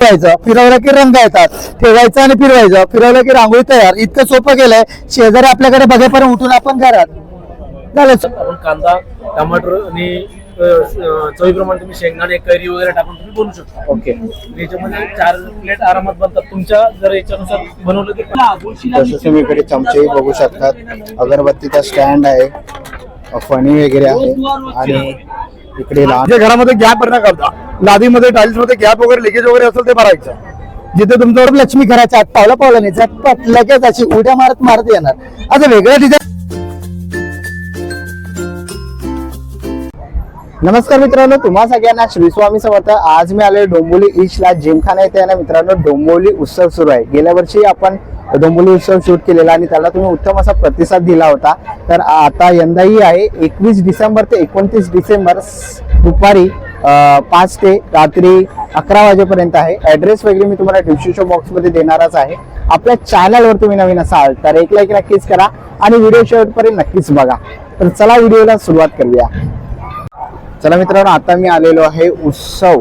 फिरवायचं फिरवलं की रंग येतात. ठेवायचं आणि फिरवायचं. फिरवलं की रांगोळी तयार. इतकं सोपं केलंय. शेजारी आपल्याकडे बघेपर्यंत उठून आपण घरात. झालं. आपण कांदा टमाटर आणि चवीप्रमाणे तुम्ही शेंगदाणे कैरी वगैरे टाकून तुम्ही बनवू शकता. ओके. याच्यामध्ये चार प्लेट आरामात बनतात. तुमच्या जर याच्यानुसार बनवलं की तसंच तुम्ही इकडे चमचे बघू शकतात. अगरबत्तीचा स्टँड आहे. फणी वगैरे आहे. आणि इकडे जे घरामध्ये गॅप न करता लादीमध्ये टाईल्समध्ये गॅप वगैरे लिकेज वगैरे असेल ते भरायचं. जिथे तुमच्यावर लक्ष्मी घराच्या आत पावला पावलं नाही झटपट लगेच अशी उड्या मारत मारत येणार. असं वेगळं डिझाईन नमस्कार मित्रांनो तुम्हा सगळ्यांना श्री स्वामी समर्थ. आज मी आलोय डोंबोली ईशला जिमखाना येते ना मित्रांनो डोंबोली उत्सव सुरू आहे. गेल्या वर्षी आपण डोंबिवली उत्सव शूट केलेला आणि त्याला तुम्ही उत्तम असा प्रतिसाद दिला होता. तर आता यंदाही आहे एकवीस डिसेंबर ते एकोणतीस डिसेंबर दुपारी पाच ते रात्री अकरा वाजेपर्यंत आहे. ऍड्रेस वगैरे मी तुम्हाला डिस्क्रिप्शन बॉक्समध्ये देणारच आहे. आपल्या चॅनलवर तुम्ही नवीन असाल तर एक लाईक नक्कीच करा आणि व्हिडिओ शेवटपर्यंत नक्कीच बघा. तर चला व्हिडिओला सुरुवात करूया. चला मित्रांनो आता मी आलेलो आहे उत्सव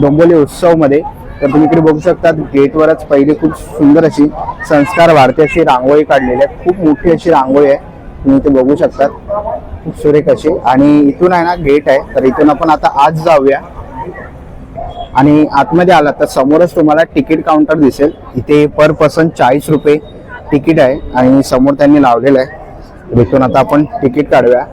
डोंबोली उत्सवमध्ये तर तुम्ही इकडे बघू शकता गेटवरच पहिली खूप सुंदर अशी संस्कार भारती अशी रांगोळी काढलेली आहे खूप मोठी अशी रांगोळी आहे. तुम्ही इथे बघू शकता खूप सुरेख अशी. आणि इथून आहे ना गेट आहे. तर इथून आपण आता आज जाऊया. आणि आतमध्ये आला तर समोरच तुम्हाला तिकीट काउंटर दिसेल. इथे पर पर्सन चाळीस रुपये तिकीट आहे. आणि समोर त्यांनी लावलेलं आहे. इथून आता आपण तिकीट काढूया.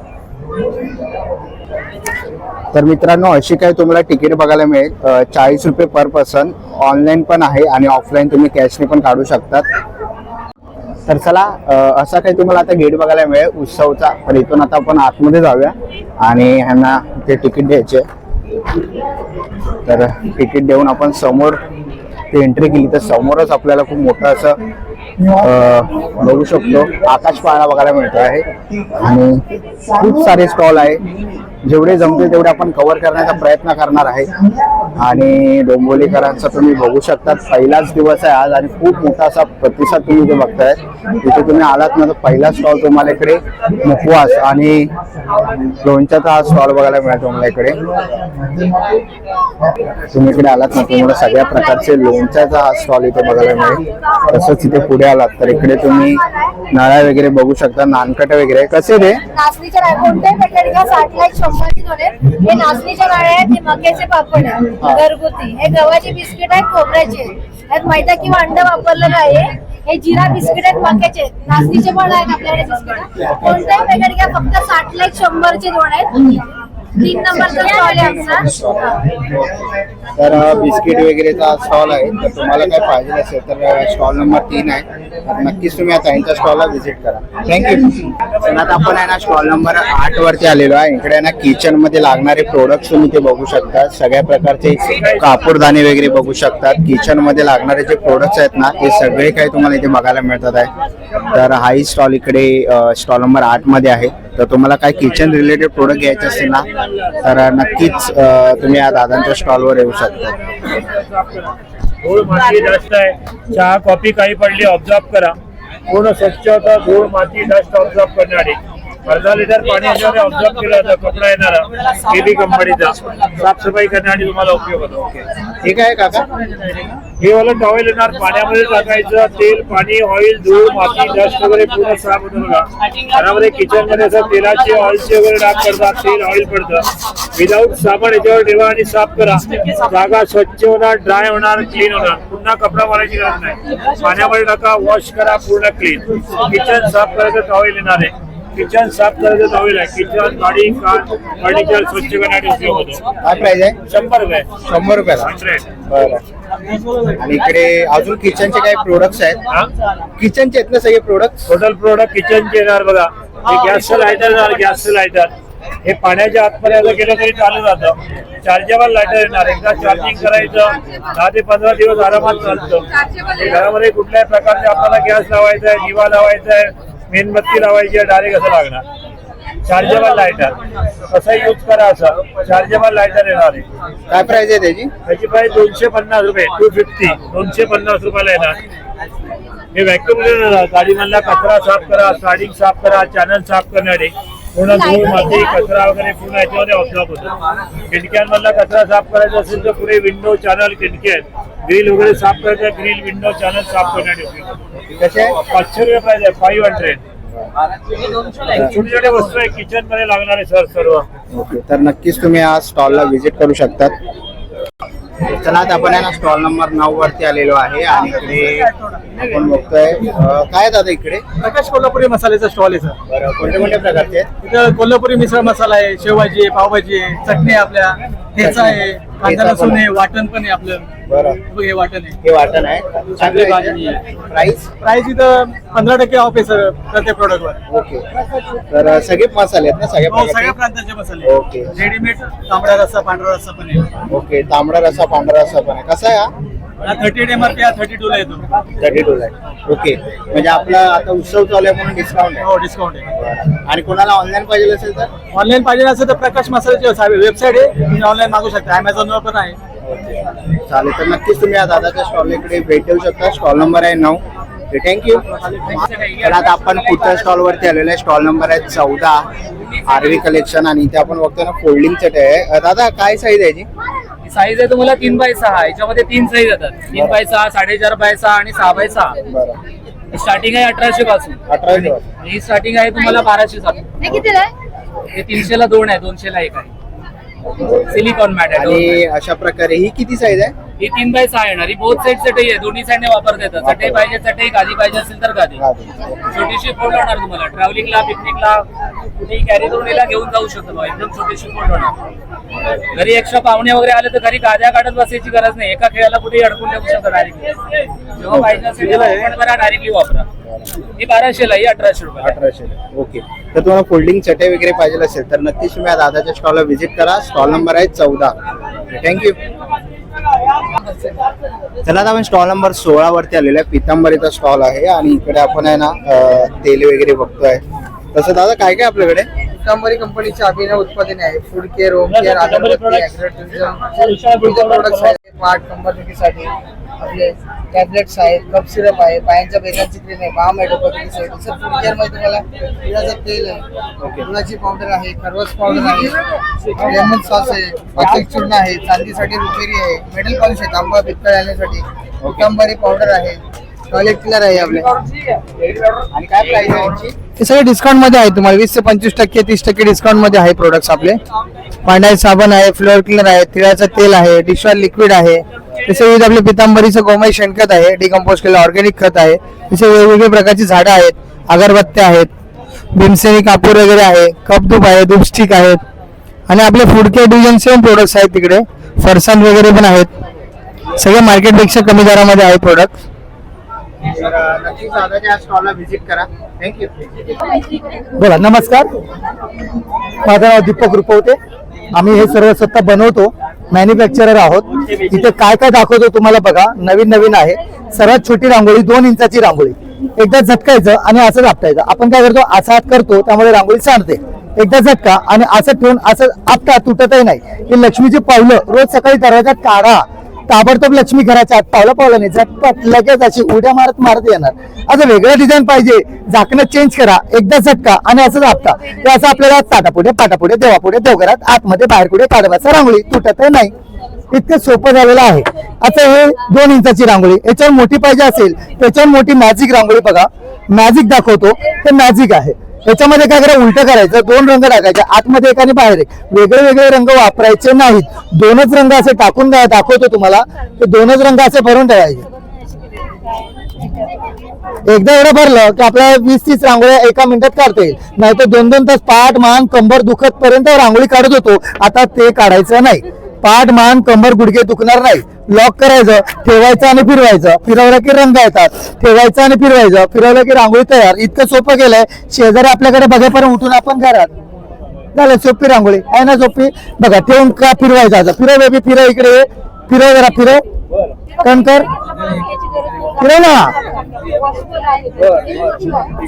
तर मित्रांनो अशी काही तुम्हाला तिकीट बघायला मिळेल. चाळीस रुपये पर पर्सन. ऑनलाईन पण आहे आणि ऑफलाईन तुम्ही कॅशने पण काढू शकतात. तर चला असा काही तुम्हाला आता गेट बघायला मिळेल उत्सवचा. तर इथून आता आपण आतमध्ये जाऊया आणि ह्यांना ते तिकीट द्यायचे. तर तिकीट देऊन आपण समोर ते एंट्री केली. तर समोरच आपल्याला खूप मोठं असं बघू शकतो. आकाश पाळणा बघायला मिळतो आहे आणि खूप सारे स्टॉल आहे. जेवढे जमतील तेवढे आपण कव्हर करण्याचा प्रयत्न करणार आहे. आणि डोंबोलीकरांचा तुम्ही बघू शकता पहिलाच दिवस आहे आज आणि खूप मोठा असा प्रतिसाद तुम्ही इथे बघताय. तिथे तुम्ही आलात ना तर पहिला स्टॉल तुम्हाला इकडे मुखवास आणि लोणच्याचा हा स्टॉल बघायला मिळाला तुम्हाला इकडे. तुम्ही इकडे आलात ना तुम्हाला सगळ्या प्रकारचे लोणच्याचा हा स्टॉल इथे बघायला मिळेल. तसंच इथे पुढे आलात तर इकडे तुम्ही नळ्या वगैरे बघू शकता नानकट वगैरे. कसे ते? नाचणीच्या कोणत्याही म्हणजे पॅकेटला साठ एक हे नाचणीच्या नारळ आहेत हे मक्याचे पापड आहे घरगुती. हे गव्हाचे बिस्किट आहेत खोबऱ्याचे आहेत. यात मैदा किंवा अंड वापरलेलं आहे. हे जिरा बिस्किट आहेत मक्याचे आहेत. नाचणीचे पण आहेत आपल्याकडे बिस्किट. कोणत्याही पॅकेट घ्या फक्त साठले एक शंभरचे दोन आहेत. तीन नंबरचा स्टॉल आहे आमचा. तर बिस्किट वगैरेचा स्टॉल आहे. तर तुम्हाला काय पाहिजे असेल तर स्टॉल नंबर तीन आहे. तर नक्कीच तुम्ही आता यांच्या स्टॉलला व्हिजिट करा. थँक्यू तर आता आपण आहे ना स्टॉल नंबर आठ वरती आलेलो आहे. इकडे आहे ना किचनमध्ये लागणारे प्रोडक्ट्स तुम्ही ते बघू शकता. सगळ्या प्रकारचे कापूरदाणे वगैरे बघू शकतात. किचनमध्ये लागणारे जे प्रोडक्ट्स आहेत ना ते सगळे काही तुम्हाला इथे बघायला मिळतात आहे. तर हाही स्टॉल इकडे स्टॉल नंबर आठमध्ये आहे. तर तुम्हाला काय किचन रिलेटेड प्रोडक्ट घ्यायचे असतील ना तर नक्कीच तुम्ही या दादांच्या स्टॉलवर येऊ शकता. धूळ माती जास्त आहे. चहा कॉफी काही पडली ऑब्झर्व करा. पूर्ण स्वच्छ धूळ माती जास्त ऑब्झर्व करणारी. अर्धा लिटर पाणी याच्यावर ऑब्झर्व केलं जातं कपडा येणारा. बेबी कंपनीचा. साफसफाई करण्यासाठी तुम्हाला उपयोग होतो. ओके. ठीक आहे काका. हे वाला टॉवेल येणार. पाण्यामध्ये टाकायचं. तेल पाणी ऑइल धूळ माती डस्ट वगैरे पूर्ण साफ होतं बघा. घरामध्ये किचनमध्ये असं तेलाचे ऑइलचे वगैरे डाग पडतात. तेल ऑइल पडतं. विदाऊट साबण याच्यावर ठेवा आणि साफ करा. जागा स्वच्छ होणार ड्राय होणार क्लीन होणार. पुन्हा कपडा मारायची गरज नाही. पाण्यामध्ये टाका वॉश करा पूर्ण क्लीन किचन साफ करायचं टॉवेल येणार आहे. किचन साफ करायचं टॉवेल आहे किचन गाडी कार फर्निचर स्वच्छ करण्यासाठी उपयोग होतो. काय प्राइस आहे? शंभर रुपये. शंभर रुपयाला? हंड्रेड. बरं. आणि इकडे अजून किचनचे काही प्रोडक्ट्स आहेत? किचनचे आहेत ना सगळे प्रोडक्ट टोटल प्रोडक्ट किचनचे येणार बघा. हे गॅसचं लायटर येणार गॅसचं लायटर हे पाण्याच्या आतपर्यंत गेलं तरी चालू जातं. चार्जेबल लायटर येणार. एकदा चार्जिंग करायचं दहा ते पंधरा दिवस आरामात चालतं. हे घरामध्ये कुठल्याही प्रकारचे आपल्याला गॅस लावायचा आहे दिवा लावायचा आहे मेणबत्ती लावायची डायरेक्ट असं लागणार. चार्जेबल लायटर कसं यूज करा असं. चार्जेबल लायटर येणार आहे. काय प्राइस आहे त्याची? त्याची प्राइस दोनशे पन्नास रुपये टू फिफ्टी दोनशे पन्नास रुपयाला येणार. हे व्हॅक्युम क्लिनर गाडीमधला कचरा साफ करा स्टार्टिंग साफ करा चॅनल साफ करणारे पूर्ण धूळ माती कचरा वगैरे पूर्ण याच्यामध्ये ऑब्झॉर्ब होतो. खिडक्यांमधला कचरा साफ करायचा असेल तर पुढे विंडो चॅनल खिडकी आहेत. ग्रिल वगैरे साफ करायचं ग्रिल विंडो चॅनल साफ करण्यासाठी आहे पाचशे रुपये प्राइस आहे फाईव्ह हंड्रेड छोटे छोटे वस्तू आहे किचनमध्ये लागणारे सर सर्व. ओके तर नक्कीच तुम्ही या स्टॉलला व्हिजिट करू शकतात. चला आता आपण आहे ना स्टॉल नंबर नऊ वरती आलेलो आहे आणि इकडे आपण बघतोय. अं, काय दादा इकडे? प्रकाश कोल्हापुरी मसाल्याचा स्टॉल आहे सर. बरं कोणत्या कोणत्या प्रकारचे आहेत? इथं कोल्हापुरी मिसळ मसाला आहे शेवभाजी आहे पावभाजी आहे चटणी आहे आपल्या ठेचा आहे कांदा लसूण आहे. वाटण पण आहे आपलं. बरं. बघ, हे वाटण आहे. हे वाटण आहे. चांगली भाजी आहे. प्राइस प्राइस इथं पंधरा टक्के ऑफ आहे सर प्रत्येक प्रोडक्टवर ओके तर सगळे मसाले आहेत ना सगळ्या हो सगळ्या प्रकारचे प्रांताचे मसाले ओके रेडीमेड तांबडा रस्सा पांढरा रस्सा पण आहे. ओके तांबडा रसा पांढरा रसा पण आहे. कसा आहे हा? हा thirty eight M R P हा थर्टी टू ला येतो. थर्टी टू ओके म्हणजे आपला आता उत्सव चालू आहे म्हणून डिस्काउंट आहे. हो डिस्काउंट आहे. आणि कोणाला ऑनलाईन पाहिजे असेल तर? ऑनलाईन पाहिजे असेल तर प्रकाश मसाल्याची वेबसाईट आहे. तुम्ही ऑनलाईन मागू शकता. अमेझॉनवर पण आहे. चालेल तर नक्कीच तुम्ही या दादाच्या स्टॉल इकडे भेट देऊ शकता. स्टॉल नंबर आहे नऊ. थँक्यू तर आता आपण पुढच्या स्टॉल वरती आलेलो आहे. स्टॉल नंबर आहे चौदा आरवी कलेक्शन आणि इथे आपण बघतो ना फोल्डिंग चट आहे. दादा काय साईज आहे याची? साईज आहे तुम्हाला तीन बाय सहा. याच्यामध्ये तीन साईज येतात. तीन बाय सहा साडेचार बाय सहा आणि सहा बाय सहा. स्टार्टिंग आहे अठराशे पासून. अठरा दिवस ही स्टार्टिंग आहे तुम्हाला बाराशे सात. तीनशे ला दोन आहे दोनशे ला एक आहे. सिलिकॉन मॅट आणि अशा प्रकारे ही किती साईज आहे? ही तीन बाय सहा येणार. ही बोथ साईड चटई आहे. दोन्ही साईडने वापरता येतात चटई पाहिजे चटई गादी पाहिजे असेल तर गादी. छोटीशी फोल्ड होणार तुम्हाला. ट्रॅव्हलिंगला पिकनिकला कुठेही कॅरी करून याला घेऊन जाऊ शकतो. एकदम छोटीशी फोल्ड होणार. घरी एक्स्ट्रा पाहुणे वगैरे आले तर घरी गाद्या काढत बसायची गरज नाही. एका खेळाला कुठेही अडकून देऊ शकतो डायरेक्टली जेव्हा पाहिजे असेल करा डायरेक्टली वापरा. ही बाराशे ला ही अठराशे रुपये अठराशे ओके. तर तुम्हाला फोल्डिंग चटई वगैरे पाहिजे असेल तर नक्कीच तुम्ही दादाच्या स्टॉलला व्हिजिट करा. स्टॉल नंबर आहे चौदा. थँक्यू चला आता आपण स्टॉल नंबर सोळा वरती आलेलो आहे. पितांबरीचा स्टॉल आहे आणि इकडे आपण आहे ना तेल वगैरे बघतोय. तसं दादा काय काय आपल्याकडे? पितांबरी कंपनीचे अभिनव उत्पादने आहेत. फूड केअर होम केअर अगरबत्ती प्रोडक्ट्स आहेत. पाठ कंबरदुखीसाठी आपले टॅबलेट्स आहेत. कप सिरप आहे. पायांच्या बेगांची क्रीम आहे. बाम डोक्यासाठी सर फूड केअरमध्ये तुम्हाला तिळाचं तेल आहे. गुळाची पावडर आहे. खरवस पावडर आहे. लेमन सॉस आहे. पाचक चूर्ण आहे. चांदीसाठी रुपेरी आहे. मेडल पॉलिश आहे तांबा पित्तळ आणण्यासाठी. पितांबरी पावडर आहे. टॉयलेट क्लिअर आहे आपले. आणि काय प्राइस आहे यांची? हे सगळे डिस्काउंटमध्ये आहे तुम्हाला. वीस ते पंचवीस टक्के तीस टक्के डिस्काउंटमध्ये आहे प्रोडक्ट्स आपले. पांढरा साबण आहे फ्लोअर क्लीनर आहे तिळाचं तेल आहे डिशवॉश लिक्विड आहे. तसे विविध आपले पितांबरीचं गोमय शेणखत आहे. डिकम्पोज केलेलं ऑर्गॅनिक खत आहे. तसे वेगवेगळे प्रकारची झाडं आहेत. अगरबत्त्या आहेत. भीमसेनी कापूर वगैरे आहे. कप धूप आहे धूप स्टिक आहेत. आणि आपले food care division same products आहेत तिकडे. फरसाण वगैरे पण आहेत. सगळे मार्केटपेक्षा कमी दरामध्ये आहे प्रोडक्ट तर नक्कीच दादाच्या स्टॉलला व्हिजिट करा। थँक्यू बोला नमस्कार. माझं नाव दीपक रुपवते. आम्ही हे सर्व स्वतः बनवतो मॅन्युफॅक्चरर आहोत. इथे काय काय दाखवतो तुम्हाला बघा. नवीन नवीन आहे. सर्वात छोटी रांगोळी दोन इंचाची रांगोळी. एकदा झटकायचं आणि असं आपटायचं आपण काय करतो? असा हात करतो त्यामुळे रांगोळी सांडते. एकदा झटका आणि असं ठेवून असं आपटा तुटतही नाही. हे लक्ष्मीची पावलं रोज सकाळी दरवाजात काढा. ताबडतोब लक्ष्मी घराच्या आत पावलं पावलं नाही झटपट लगेच अशी उड्या मारत मारत येणार. असं वेगळं डिझाईन पाहिजे. झाकणं चेंज करा. एकदा झटका आणि असं झापता. ते असं आपल्याला ताटापुढे पाटापुढे देवापुढे देवघरात आतमध्ये बाहेर पुढे काढवायचं? रांगोळी तुटत नाही. इतकं सोपं झालेलं आहे. आता हे दोन इंचाची रांगोळी. याच्यावर मोठी पाहिजे असेल त्याच्यावर मोठी मॅजिक रांगोळी बघा. मॅजिक दाखवतो. ते मॅजिक आहे. त्याच्यामध्ये काय करायचं? उलट करायचं दोन रंग टाकायचे. आतमध्ये एक आणि बाहेर एक. वेगळे वेगळे रंग वापरायचे नाहीत. दोनच रंग असे टाकून दाखवतो तुम्हाला. ते दोनच रंग असे भरून ठेवायचे. एकदा एवढं भरलं की आपल्याला वीस तीस रांगोळ्या एका मिनिटात काढता येईल. नाही तर दोन दोन तास पाठ मान कंबर दुखत पर्यंत रांगोळी काढत होतो. आता ते काढायचं नाही. पाठ मान कंबर गुडघे दुखणार नाही. लॉक करायचं ठेवायचं आणि फिरवायचं. फिरवलं की रंग येतात. ठेवायचं आणि फिरवायचं. फिरवलं की रांगोळी तयार. इतकं सोपं केलंय. शेजारी आपल्याकडे बघेपर्यंत उठून आपण घरात. झालं सोपी रांगोळी. आहे ना सोपी? बघा ठेवून का फिरवायचं आता फिरव बेबी फिरव इकडे. फिरव जरा फिरव. कणकर फिरव ना.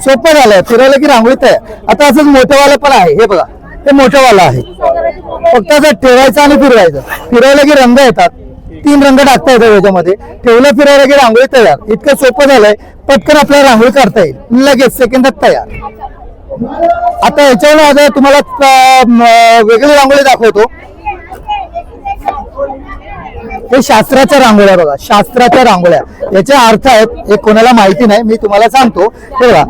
सोपं झालंय. फिरवलं की रांगोळी तयार. आता असंच मोठंवालं पण आहे. हे बघा. ते मोठंवालं आहे. फक्त असं ठेवायचं आणि फिरवायचं. फिरवलं की रंग येतात. तीन रंग टाकता येतात याच्यामध्ये. ठेवलं फिरवलं की रांगोळी तयार. इतकं सोपं झालंय. पटकन आपल्याला रांगोळी काढता येईल. लगेच सेकंदात तयार. आता याच्यावर आता तुम्हाला वेगळी रांगोळी दाखवतो. हे शास्त्राच्या रांगोळ्या बघा. शास्त्राच्या रांगोळ्या. याचे अर्थ आहेत हे कोणाला माहिती नाही मी तुम्हाला सांगतो. हे बघा.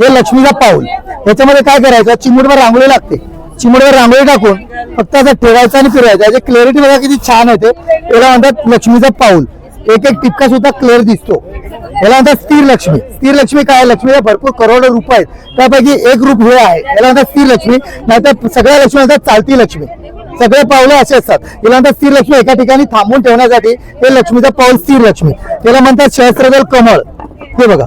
हे लक्ष्मीचा पाऊल. याच्यामध्ये काय करायचं? चिमुडवर रांगोळी लागते. चिमुडवर रांगोळी टाकून फक्त असं ठेवायचं आणि फिरवायचं. याची क्लॅरिटी बघा किती छान येते. याला म्हणतात लक्ष्मीचा पाऊल. एक एक टिपका सुद्धा क्लिअर दिसतो. याला म्हणतात स्थिर लक्ष्मी. स्थिर लक्ष्मी काय? लक्ष्मीला भरपूर करोडो रूप आहेत. त्यापैकी एक रूप हे आहे. याला म्हणतात स्थिर लक्ष्मी. नाहीतर सगळ्या लक्ष्मी म्हणतात चालती लक्ष्मी. सगळे पावलं असे असतात. याला म्हणतात स्थिर लक्ष्मी. एका ठिकाणी थांबून ठेवण्यासाठी हे लक्ष्मीचं पाऊल स्थिर लक्ष्मी. याला म्हणतात सहस्रदल कमळ. हे बघा.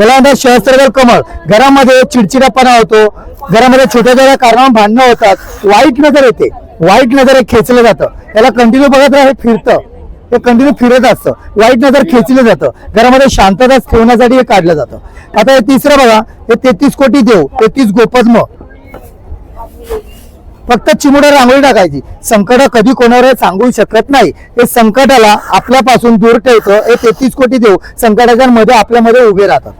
याला म्हणतात कमळ. घरामध्ये चिडचिडापणा होतो. घरामध्ये छोट्या छोट्या कारणावर भांडणं होतात. वाईट नजर येते. वाईट नजर हे खेचलं जातं. याला कंटिन्यू बघत राहा हे फिरतं. हे कंटिन्यू फिरत असतं. वाईट नजर खेचलं जातं. घरामध्ये शांतता ठेवण्यासाठी हे काढलं जातं. आता हे तिसरं बघा. हे तेहतीस कोटी देव तेहतीस गोपद्म. फक्त चिमुड रांगोळी टाकायची. संकट कधी कोणावर सांगू शकत नाही. हे संकटाला आपल्यापासून दूर ठेवतं. हे तेहतीस कोटी देव संकटाच्या मध्ये आपल्यामध्ये उभे राहतात.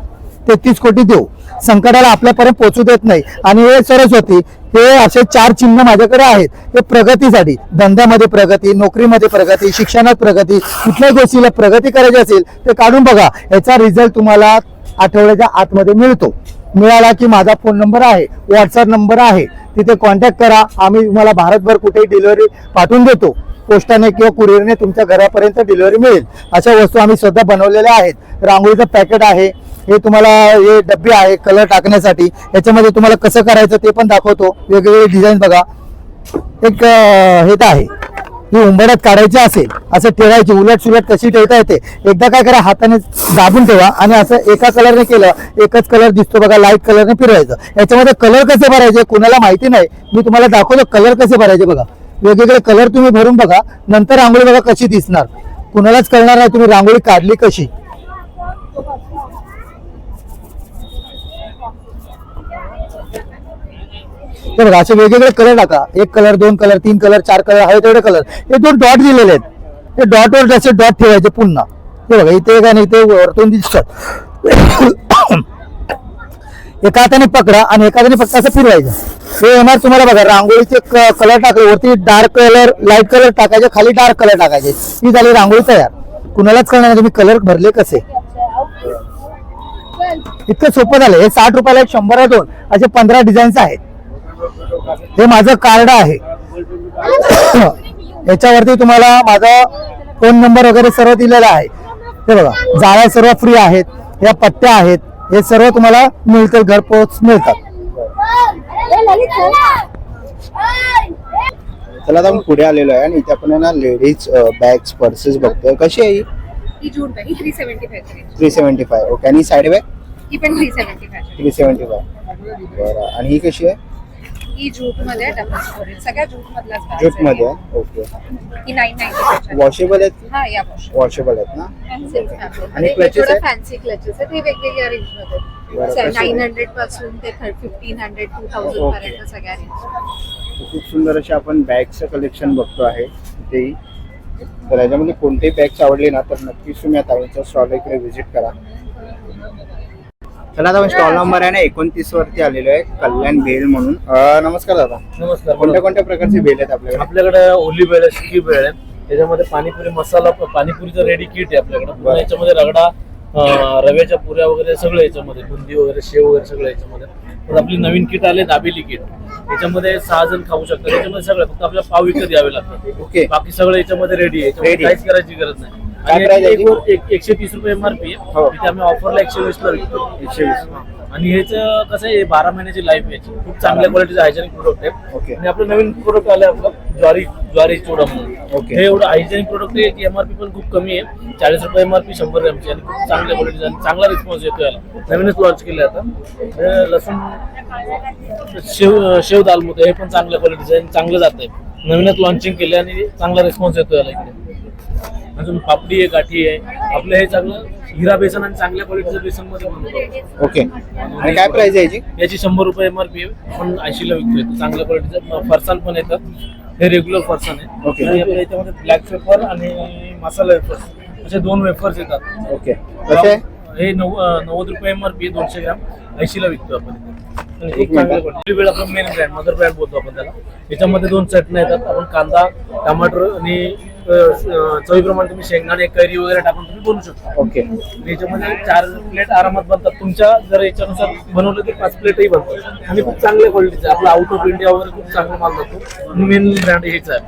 तेहतीस कोटी देऊ. संकटाला आपल्यापर्यंत पोहोचू देत नाही. आणि हे सरस्वती हे असे चार चिन्ह माझ्याकडे आहेत. हे प्रगतीसाठी धंद्यामध्ये प्रगती नोकरीमध्ये प्रगती शिक्षणात प्रगती कुठल्याही गोष्टीला प्रगती करायची असेल ते काढून बघा. याचा रिझल्ट तुम्हाला आठवड्याच्या आतमध्ये मिळतो. मिळाला की माझा फोन नंबर आहे व्हॉट्सअप नंबर आहे. तिथे कॉन्टॅक्ट करा. आम्ही तुम्हाला भारतभर कुठेही डिलिव्हरी पाठवून देतो. पोस्टाने किंवा कुरिअरने तुमच्या घरापर्यंत डिलिव्हरी मिळेल. अशा वस्तू आम्ही स्वतः बनवलेल्या आहेत. रांगोळीचं पॅकेट आहे. हे तुम्हाला हे डब्बे आहे कलर टाकण्यासाठी. याच्यामध्ये तुम्हाला कसं करायचं ते पण दाखवतो. वेगवेगळे डिझाईन बघा. एक हे तर आहे. ही उंबड्यात काढायची असेल असं ठेवायची. उलट सुलट कशी ठेवता येते? एकदा काय करा हाताने दाबून ठेवा आणि असं एका कलरने केलं एकच कलर दिसतो बघा लाइट कलरने फिरवायचं. याच्यामध्ये कलर कसे भरायचे कुणाला माहिती नाही. मी तुम्हाला दाखवलं कलर कसे भरायचे बघा. वेगवेगळे कलर तुम्ही भरून बघा. नंतर रांगोळी बघा कशी दिसणार. कुणालाच कळणार नाही तुम्ही रांगोळी काढली कशी. तर बघा असे वेगवेगळे कलर टाका. एक कलर दोन कलर तीन कलर चार कलर हवे तेवढे कलर हे दोन डॉट दिलेले आहेत. ते डॉटवर जसे डॉट ठेवायचे पुन्हा. ते बघा इथे काय नाही ते वरतून दिसतात. एका हाताने पकडा आणि एका हाताने फक्त असं फिरवायचं. हे येणार तुम्हाला बघा रांगोळीचे कलर टाकले. वरती डार्क कलर लाइट कलर टाकायचे खाली डार्क कलर टाकायचे. ही झाली रांगोळी तयार. कुणालाच कळणार नाही तुम्ही कलर भरले कसे. इतकं सोपं झालं हे साठ रुपयाला एक शंभर दोन. असे पंधरा डिझाईन्स आहेत. हे माझं कार्ड आहे. याच्यावरती तुम्हाला माझा फोन नंबर वगैरे सर्व दिलेला आहे. हे बघा जाळ्या सर्व फ्री आहेत या पट्ट्या आहेत हे सर्व तुम्हाला मिळतं घरपोच मिळतात. चला आता आपण पुढे आलेलो आहे आणि इथे आपण आहे ना लेडीज बॅग्स पर्सेस बघतोय. कशी आहे ही? Jute bag three seventy three seventy five okay आणि साईड बॅग ही पण थ्री सेव्हन्टी फायची थ्री सेव्हन्टी फाय बरं आणि ही कशी आहे? ही जूटमध्ये आहे डबल स्टोरेज सगळ्या जूट मधलाच जूटमध्ये आहे. ओके. ही नाईन नाईन्टी वॉशेबल आहेत? हा या वॉश वॉशेबल आहेत ना? आणि clutches आहेत? फॅन्सी क्लचेस आहेत हे वेगवेगळ्या रेंज बरं, मध्ये कसे? नाईन हंड्रेडपासून ते fifteen hundred two thousand Okay. पर्यंत सगळ्या रेंज खूप सुंदर असे आपण बॅगचं कलेक्शन बघतो आहे. इथेही तर याच्यामध्ये कोणतेही बॅग्स आवडले ना तर नक्कीच तुम्ही आता ताईंच्या स्टॉल इकडे व्हिजिट करा. चला आता स्टॉल नंबर आहे ना एकोणतीस वरती आलेलो आहे कल्याण बेल म्हणून. अं, नमस्कार दादा. नमस्कार कोणत्या कोणत्या प्रकारचे बेल आहेत आपल्याकडे? आपल्याकडे ओली बेळ आहे सुकी बेळ आहे. त्याच्यामध्ये पाणीपुरी मसाला पाणीपुरीचं रेडी किट आहे आपल्याकडे. पुन्हा याच्यामध्ये रगडा अं, रव्याच्या पुऱ्या वगैरे सगळं याच्यामध्ये. बुंदी वगैरे शेव वगैरे सगळं याच्यामध्ये. तर आपली नवीन किट आले दाबेली किट याच्यामध्ये सहा जण खाऊ शकतात. याच्यामध्ये सगळं फक्त आपल्याला पाव विकत यावे लागतात. ओके. बाकी सगळं याच्यामध्ये रेडी आहे. याच्यामध्ये. काहीच करायची गरज नाही. काय आहे याची? एकशे तीस रुपये एमआरपी हो. आहे. तिथे आम्ही ऑफरला एकशे वीस ला विकतो. एकशे वीस. आणि ह्याचं कसं आहे बारा महिन्याची लाईफ आहे याची. खूप चांगल्या क्वालिटीचं हायजेनिक प्रोडक्ट ओके. आहे. आणि आपलं नवीन प्रोडक्ट आलं आपलं ज्वारी ज्वारी चोडा म्हणून. ओके. हे एवढं हायजेनिक प्रोडक्ट आहे की एमआरपी पण खूप कमी आहे. चाळीस रुपये एमआरपी शंभर ग्रॅमची. आणि खूप चांगल्या क्वालिटीचं आणि चांगला रिस्पॉन्स येतो याला. नवीनच लॉन्च केलं आता. हे लसूण शेव शेव दालमुत हे पण चांगल्या क्वालिटीचं आहे आणि चांगलं जात आहे नवीनच लॉन्चिंग केलं आणि चांगला रिस्पॉन्स येतो याला इकडे. अजून पापडी आहे गाठी आहे. आपलं हे चांगलं हिरा बेसन आणि चांगल्या क्वालिटीचं बेसनमध्ये बनवतो. ओके. आणि काय प्राइस आहे याची? याची शंभर रुपये एमआरपी आहे. पण ऐंशीला विकतोय. चांगल्या क्वालिटीचं फरसाण पण येतं. हे रेग्युलर फरसाण आहे. ओके. आणि आपल्या याच्यामध्ये ब्लॅक वेफर आणि मसाला वेफर असे दोन वेफर्स येतात. ओके. कसे? हे नऊ नव्वद रुपये एमआरपी आहे दोनशे ग्राम. ऐंशीला विकतो आपण. quality. वेळ आपला मेन ब्रँड मदर ब्रँड बोलतो आपण त्याला. याच्यामध्ये दोन चटण्या येतात. आपण कांदा टमाटर आणि चवीप्रमाणे तुम्ही शेंगदाणे कैरी वगैरे टाकून तुम्ही बनवू शकता. ओके. याच्यामध्ये चार प्लेट आरामात बनतात. तुमच्या जर याच्यानुसार बनवलं तर पाच प्लेटही बनतात. आणि खूप चांगल्या क्वालिटीचे आपला आउट ऑफ इंडिया वगैरे खूप चांगला माल जातो. मेन ब्रँड हेच आहे.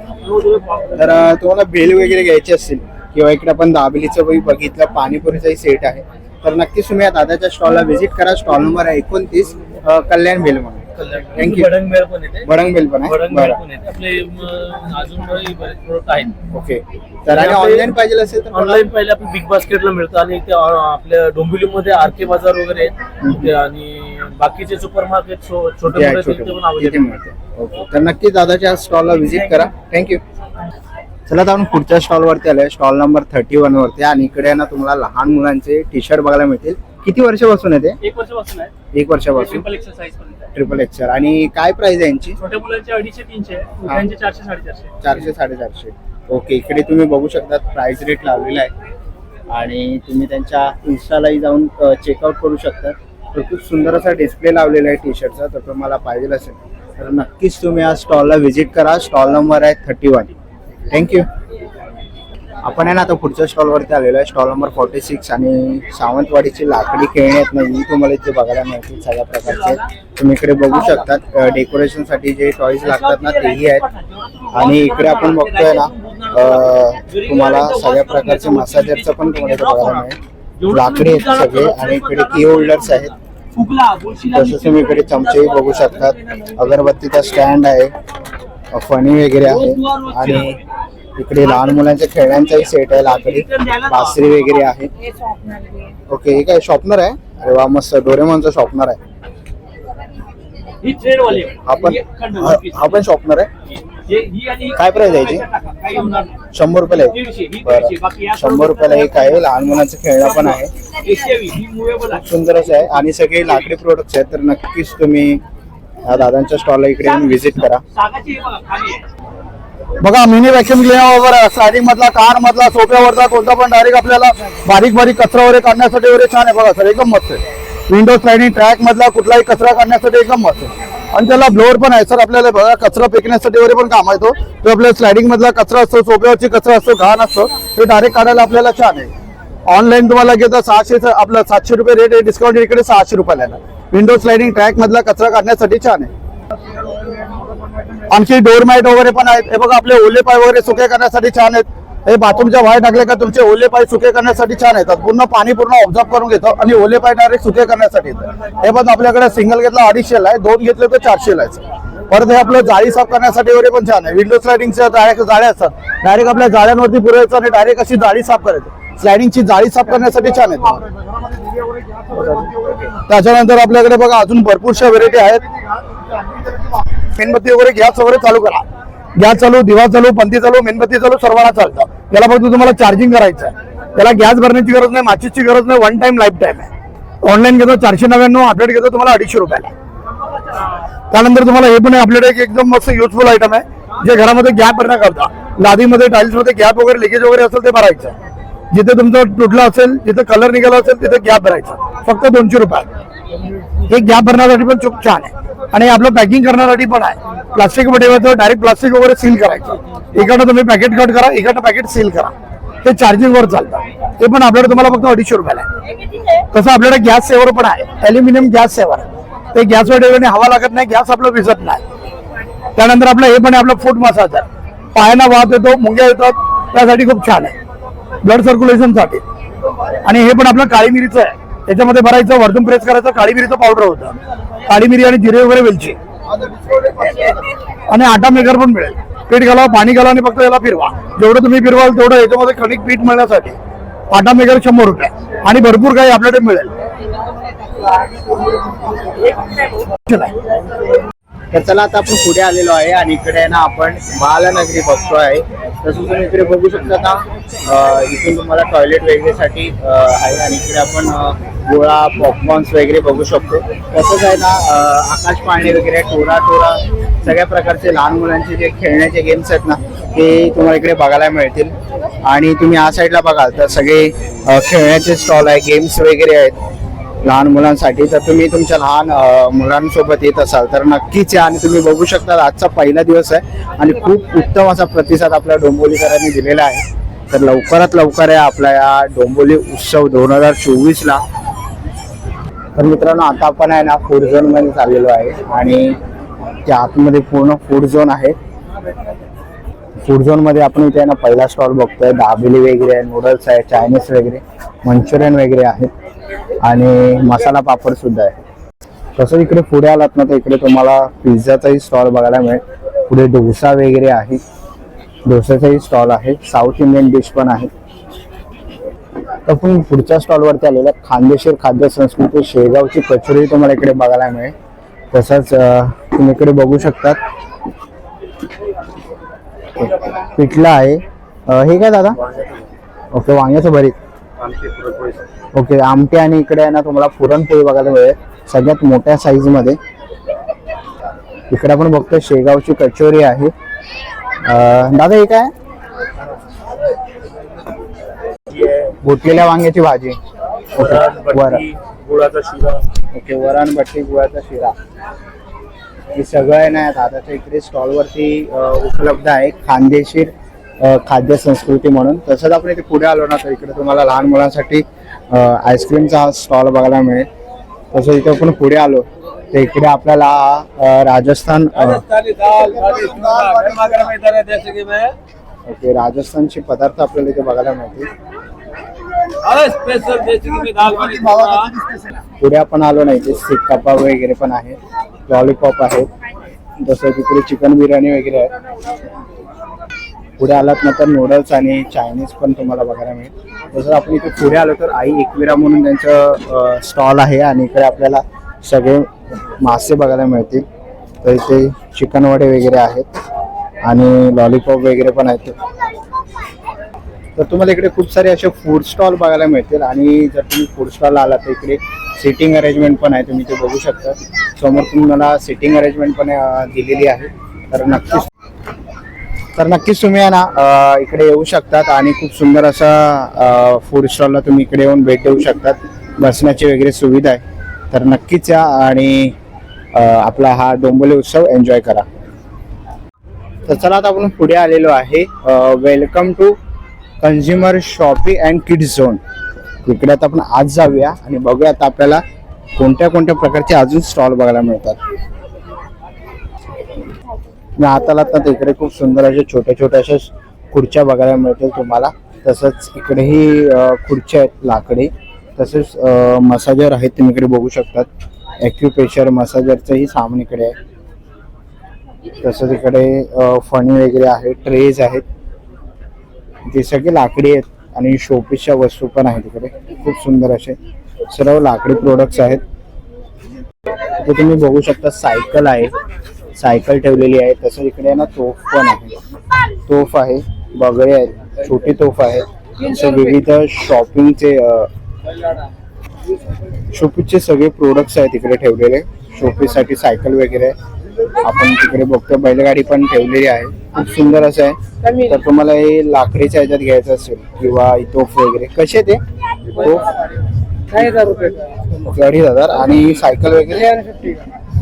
तर तुम्हाला भेल वगैरे घ्यायची असतील किंवा इकडे आपण दाबेलीचं बघितलं पाणीपुरीचाही सेट आहे. तर नक्कीच तुम्ही या दादाच्या स्टॉलला व्हिजिट करा. स्टॉल नंबर आहे एकोणतीस कल्याण भेल म्हणून. मेळ पण येते. आहे? बडंग मेळ बरं. पण येते. आपले म, अजून बरेच प्रोडक्ट आहेत. ओके. तर आणि ऑनलाईन पाहिजे असेल तर ऑनलाईन पहिले आपण बिग बास्केटला मिळतं आणि ते अ, आपल्या डोंबिवलीमध्ये आर के बाजार वगैरे आहेत. ते आणि बाकीचे सुपर मार्केट छोटे आहे मोठे पण ओके. तर नक्की दादाच्या स्टॉलला व्हिजिट करा. थँक्यू चला तर आपण पुढच्या स्टॉल वरती आलोय. स्टॉल नंबर थर्टी वन वरती आणि इकडे ना तुम्हाला लहान मुलांचे टी शर्ट बघायला मिळतील. किती वर्षापासून आहे ते? एक वर्षापासून आहे. एक वर्षापासून. पर्यंत आहे. ट्रिपल एक्सर आणि काय प्राइस आहे यांची? छोट्या मुलांचे अडीचशे तीनशे मोठ्यांचे चारशे साडेचारशे. चारशे साडेचारशे. ओके इकडे तुम्ही बघू शकता प्राइस रेट लावलेला आहे. आणि तुम्ही त्यांच्या इन्स्टालाही जाऊन चेकआउट करू शकता. तर खूप सुंदर असा डिस्प्ले लावलेला आहे टी शर्टचा तर तुम्हाला पाहिजे असेल तर नक्कीच तुम्ही या स्टॉलला व्हिजिट करा. स्टॉल नंबर आहे थर्टी वन थँक्यू आपण आहे ना आता पुढच्या स्टॉलवरती आलेलो आहे. स्टॉल नंबर फोर्टी सिक्स आणि सावंतवाडीची लाकडी खेळणी आहेत ना ही तुम्हाला इथे बघायला मिळतील सगळ्या प्रकारचे. तुम्ही इकडे बघू शकतात. डेकोरेशनसाठी जे टॉईज लागतात ना तेही आहेत. आणि इकडे आपण बघतोय ना तुम्हाला सगळ्या प्रकारचे मसाजरचं पण तुम्हाला इथे बघायला मिळेल. लाकडी आहेत सगळे आणि इकडे की होल्डर्स आहेत. तसंच तुम्ही इकडे चमचेही बघू शकतात. अगरबत्तीचा स्टँड आहे. फणी वगैरे आहे. आणि इकडे लहान मुलांच्या खेळण्यांचाही सेट आहे लाकडी बासरी वगैरे आहे. ओके हे काय शॉपनर आहे? अरे वा मस्त. डोरेमॉनचं शॉपनर आहे. ही आहे. आपण ही पण शॉपनर आहे? काय प्राइस आहे. शंभर रुपयाला ही या शंभर रुपयाला एक आहे? लहान मुलांचं खेळणं पण आहे. आहे. सुंदर असं आहे. आणि सगळे लाकडी प्रोडक्ट्स आहेत तर नक्कीच तुम्ही या दादांच्या स्टॉलला इकडे येऊन व्हिजिट करा. बघा, मिनी व्हॅक्युम क्लिनर स्लायडिंग मधला कार मधला सोप्यावरचा कोणता पण डायरेक्ट आपल्याला बारीक बारीक कचरा वगैरे काढण्यासाठी वगैरे छान आहे. बघा सर एकदम मस्त आहे. विंडो स्लायडिंग ट्रॅक मधला कुठलाही कचरा काढण्यासाठी एकदम मस्त आहे. आणि त्याला ब्लोअर पण आहे सर आपल्याला बघा कचरा फेकण्यासाठी वगैरे पण काम येतो तो. आपल्या स्लायडिंग मधला कचरा असतो सोप्यावरची कचरा असतो घाण असतो ते डायरेक्ट काढायला आपल्याला छान आहे. ऑनलाईन तुम्हाला घेता सहाशे आपलं सातशे रुपये रेट आहे डिस्काउंट इकडे सहाशे रुपयाला विंडो स्लायडिंग ट्रॅक मधला कचरा काढण्यासाठी छान आहे. आणखी डोरमॅट वगैरे पण आहेत. हे बघा आपले ओले पाय वगैरे सुके करण्यासाठी छान आहेत. हे बाथरूमच्या बाहेर टाकले का तुमचे ओले पाय सुके करण्यासाठी छान येतात. पूर्ण पाणी पूर्ण ऑब्झर्व करून घेतो आणि ओले पाय डायरेक्ट सुके करण्यासाठी येतात. हे पण आपल्याकडे सिंगल घेतला अडीचशेला आहे. दोन घेतले तर चारशेला आहे. परत हे आपलं जाळी साफ करण्यासाठी वगैरे पण छान आहे. विंडो स्लायडिंगच्या डायरेक्ट जाळ्या असतात. डायरेक्ट आपल्या जाळ्यांवरती पुरायचं आणि डायरेक्ट अशी जाळी साफ करायची. स्लायडिंगची जाळी साफ करण्यासाठी छान आहे. त्याच्यानंतर आपल्याकडे बघा अजून भरपूरशा व्हेरायटी आहेत. मेणबत्ती वगैरे गॅस वगैरे चालू करा. गॅस चालू दिवा चालू पंथी चालू मेणबत्ती चालू सर्वांना चालतं. त्याला फक्त तुम्हाला चार्जिंग करायचं आहे. त्याला गॅस भरण्याची गरज नाही माचीसची गरज नाही वन टाइम लाईफ टाईम आहे. ऑनलाईन घेतो चारशे नव्याण्णव अपडेट घेतो तुम्हाला अडीचशे रुपयाला. त्यानंतर तुम्हाला हे पण आहे आपल्याकडे एक एकदम मस्त युजफुल आयटम आहे जे घरामध्ये गॅप भरण्याकरता लादीमध्ये टाईल्समध्ये गॅप वगैरे लिकेज वगैरे असेल ते भरायचं जिथे तुमचं तुटलं असेल जिथे कलर निघाला असेल तिथे गॅप भरायचा फक्त दोनशे रुपयात हे गॅप भरण्यासाठी पण खूप छान आहे. आणि आपलं पॅकिंग करण्यासाठी पण आहे. प्लास्टिक ठेवायचं डायरेक्ट प्लास्टिक वगैरे सील करायचं. इकडनं तुम्ही पॅकेट कट करा इकडनं पॅकेट सील करा. ते चार्जिंग वर चालतं. ते पण आपल्याकडे तुम्हाला फक्त अडीचशे रुपयाला आहे. तसं आपल्याकडे गॅस सेवर पण आहे. अल्युमिनियम गॅस सेवर ते गॅसवर ठेवल्याने हवा लागत नाही गॅस आपलं भिजत नाही. त्यानंतर आपलं हे पण आहे आपलं फूट मसाजर पायांना वाहत येतो मुंग्या येतात. त्यासाठी खूप छान आहे. ब्लड सर्क्युलेशनसाठी आणि हे पण आपलं काळी मिरीचं आहे. त्याच्यामध्ये भरायचं वरतून प्रेस करायचं काळी मिरीचं पावडर होतं. काळी मिरी आणि जिरे वगैरे वेलची. आणि आटा मेकर पण मिळेल. पीठ घाला पाणी घाला आणि फक्त याला फिरवा. जेवढं तुम्ही फिरवाल तेवढं याच्यामध्ये खनिक पीठ मिळण्यासाठी. आटा मेकर शंभर रुपये. आणि भरपूर काही आपल्याकडे मिळेल. तर चला आता आपण पुढे आलेलो आहे आणि इकडे आहे ना आपण बालनगरी बघतो आहे. तसं तुम्ही इकडे बघू शकता का? इथून तुम्हाला टॉयलेट वगैरेसाठी आहे आणि इकडे आपण गोळा पॉपकॉर्न्स वगैरे बघू शकतो. तसंच आहे ना आकाश पाळणे वगैरे टोरा टोरा सगळ्या प्रकारचे लहान मुलांचे जे खेळण्याचे गेम्स आहेत ना ते तुम्हाला इकडे बघायला मिळतील. आणि तुम्ही या साईडला बघाल तर सगळे खेळण्याचे स्टॉल आहे गेम्स वगैरे आहेत. लहान मुलांसाठी तर तुम्ही तुमच्या लहान मुलांसोबत येत असाल तर नक्कीच या आणि तुम्ही बघू शकता आजचा पहिला दिवस आहे आणि खूप उत्तम असा प्रतिसाद आपल्या डोंबोलीकरांनी दिलेला आहे. तर लवकरात लवकर आहे आपल्या या डोंबोली उत्सव दोन हजार चोवीसला. तर मित्रांनो आता आपण आहे ना फूड झोनमध्ये चाललेलो आहे आणि त्या आतमध्ये पूर्ण फूड झोन आहे. फूड झोनमध्ये आपण इथे आहे ना पहिला स्टॉल बघतोय. दाबेली वगैरे आहे नूडल्स आहे चायनीज वगैरे मंचुरियन वगैरे आहेत आणि मसाला पापड सुद्धा आहे. तसं इकडे पुढे आलात ना तर इकडे तुम्हाला पिझ्झाचाही स्टॉल बघायला मिळेल. पुढे डोसा वगैरे आहे. डोसाचाही स्टॉल आहे. साऊथ इंडियन डिश पण आहे. तर पण पुढच्या स्टॉलवरती आलेल्या खानदेशीर खाद्य संस्कृती शेगावची कचोरी तुम्हाला इकडे बघायला मिळेल. तसंच तुम्ही इकडे बघू शकतात. पिठलं आहे. हे काय दादा? ओके वांग्याचं भरीत. ओके आमटे आणि इकडे आहे ना तुम्हाला पुरणपोळी बघायला मिळेल. सगळ्यात मोठ्या साईजमध्ये. इकडे आपण बघतोय शेगावची कचोरी आहे. दादा हे काय? घोटलेल्या वांग्याची भाजी. ओके वरण गुळाचा शिरा. ओके वरण बट्टी गुळाचा शिरा. हे सगळं आहे ना दादाच्या इकडे स्टॉलवरती उपलब्ध आहे. खानदेशीर खाद्य संस्कृती म्हणून. तसंच आपण इथे पुढे आलो ना तर इकडे तुम्हाला लहान मुलांसाठी आईस्क्रीमचा हा स्टॉल बघायला मिळेल. तसं इथे आपण पुढे आलो तर इकडे आपल्याला राजस्थान ओके राजस्थानचे पदार्थ आपल्याला इथे बघायला मिळतील. पुढे आपण आलो नाही ते सीख कबाब वगैरे पण आहे लॉलीपॉप आहे जसं तिकडे चिकन बिर्याणी वगैरे आहे. पुढे आलात ना तर नूडल्स आणि चायनीज पण तुम्हाला बघायला मिळेल. तसंच आपण इथे पुढे आलो तर आई एकविरा म्हणून त्यांचं स्टॉल आहे आणि इकडे आपल्याला सगळे मासे बघायला मिळतील. तर इथे चिकन वडे वगैरे आहेत आणि लॉलीपॉप वगैरे पण आहेत. तर तुम्हाला इकडे खूप सारे असे फूड स्टॉल बघायला मिळतील आणि जर तुम्ही फूड स्टॉल आला तर इकडे सिटिंग अरेंजमेंट पण आहे तुम्ही ते बघू शकता. समोर तुम्हाला सिटिंग अरेंजमेंट पण दिलेली आहे. तर नक्कीच तर नक्कीच तुम्ही आहे ना इकडे येऊ शकतात आणि खूप सुंदर असा फूड स्टॉलला तुम्ही इकडे येऊन भेट देऊ शकतात. बसण्याची वगैरे सुविधा आहे. तर नक्कीच या आणि आपला हा डोंबोली उत्सव एन्जॉय करा. तर चला आता आपण पुढे आलेलो आहे. Welcome to consumer shopping and kids zone इकडे आता आपण आज जाऊया आणि बघूया आता आपल्याला कोणत्या कोणत्या प्रकारचे अजून स्टॉल बघायला मिळतात. तुम्ही आता आलात ना तर इकडे खूप सुंदर अशा छोट्या छोट्या अशा खुर्च्या बघायला मिळतील तुम्हाला. तसंच इकडेही खुर्च्या आहेत लाकडी. तसेच मसाजर आहेत तुम्ही इकडे बघू शकतात. ॲक्युप्रेशर मसाजरचंही सामान इकडे आहे. तसंच इकडे फणी वगैरे आहे ट्रेज आहेत. ते सगळे लाकडी आहेत आणि शोपीसच्या वस्तू पण आहेत इकडे. खूप सुंदर असे सर्व लाकडी प्रोडक्ट्स आहेत. इथे तुम्ही बघू शकता सायकल आहे. सायकल ठेवलेली आहे. तसं इकडे ना तोफ पण आहे. तोफ आहे. बगळे आहेत. छोटी तोफ आहे असे विविध शॉपिंगचे शोपीसचे सगळे प्रोडक्ट्स आहेत इकडे ठेवलेले. शोपीससाठी सायकल वगैरे. आपण तिकडे बघतो बैलगाडी पण ठेवलेली आहे. खूप सुंदर असं आहे. तर तुम्हाला हे लाकडीच्या ह्याच्यात घ्यायचं असेल किंवा तोफ वगैरे. कसे ते तोफ? अडीच हजार. आणि सायकल वगैरे?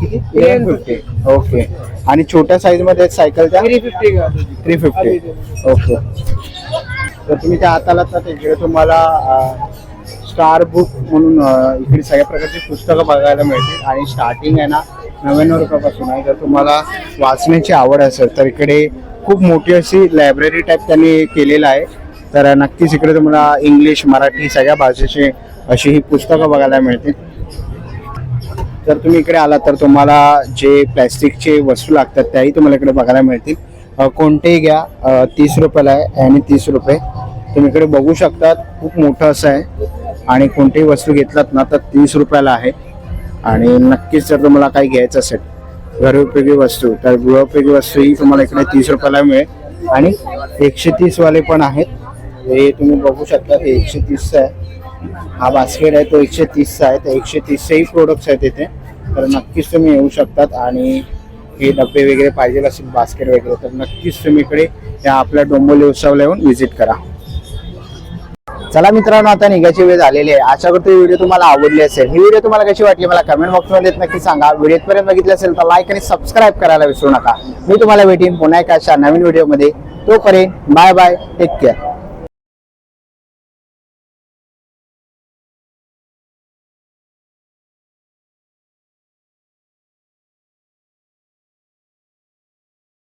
फिफ्टी ओके आणि छोट्या साईजमध्ये आहेत सायकलच्या three fifty three fifty okay तर तुम्ही त्या हाताला तर तिकडे तुम्हाला स्टार बुक म्हणून इकडे सगळ्या प्रकारची पुस्तकं बघायला मिळतील. आणि स्टार्टिंग आहे ना नव्याण्णव रुपयापासून आहे. जर तुम्हाला वाचण्याची आवड असेल तर इकडे खूप मोठी अशी लायब्ररी टाईप त्यांनी केलेलं आहे. तर नक्कीच इकडे तुम्हाला इंग्लिश मराठी सगळ्या भाषेची अशी ही पुस्तकं बघायला मिळतील. जर तुम्ही इकडे आला तर तुम्हाला जे प्लॅस्टिकचे वस्तू लागतात त्याही तुम्हाला इकडे बघायला मिळतील. कोणतेही घ्या. तीस रुपयाला आहे आणि तीस रुपये. तुम्ही इकडे बघू शकतात. खूप मोठं असं आहे. आणि कोणतीही वस्तू घेतलात ना तर तीस रुपयाला आहे. आणि नक्कीच जर तुम्हाला काही घ्यायचं असेल घरोपयोगी वस्तू तर गृहोपयोगी वस्तू ही तुम्हाला इकडे तीस रुपयाला मिळेल. आणि एकशे तीसवाले पण आहेत. हे तुम्ही बघू शकता हे एकशे तीसचं आहे. हा बास्केट आहे तो एकशे तीसचा आहे. तर एकशे तीसचेही प्रोडक्ट्स आहेत इथे. तर नक्कीच तुम्ही येऊ शकतात आणि हे डबे वगैरे पाहिजे असेल बास्केट वगैरे तर नक्कीच तुम्ही इकडे या आपल्या डोंबोली उत्सवला येऊन व्हिजिट करा. चला मित्रांनो आता निघायची वेळ झालेली आहे. आशा करतो व्हिडिओ तुम्हाला आवडली असेल. ही व्हिडिओ तुम्हाला कशी वाटली मला कमेंट बॉक्समध्ये नक्की सांगा. व्हिडिओपर्यंत बघितलं असेल तर लाईक आणि सबस्क्राईब करायला विसरू नका. मी तुम्हाला भेटीन पुन्हा एका अशा नवीन व्हिडिओमध्ये तो करेन बाय बाय टेक केअर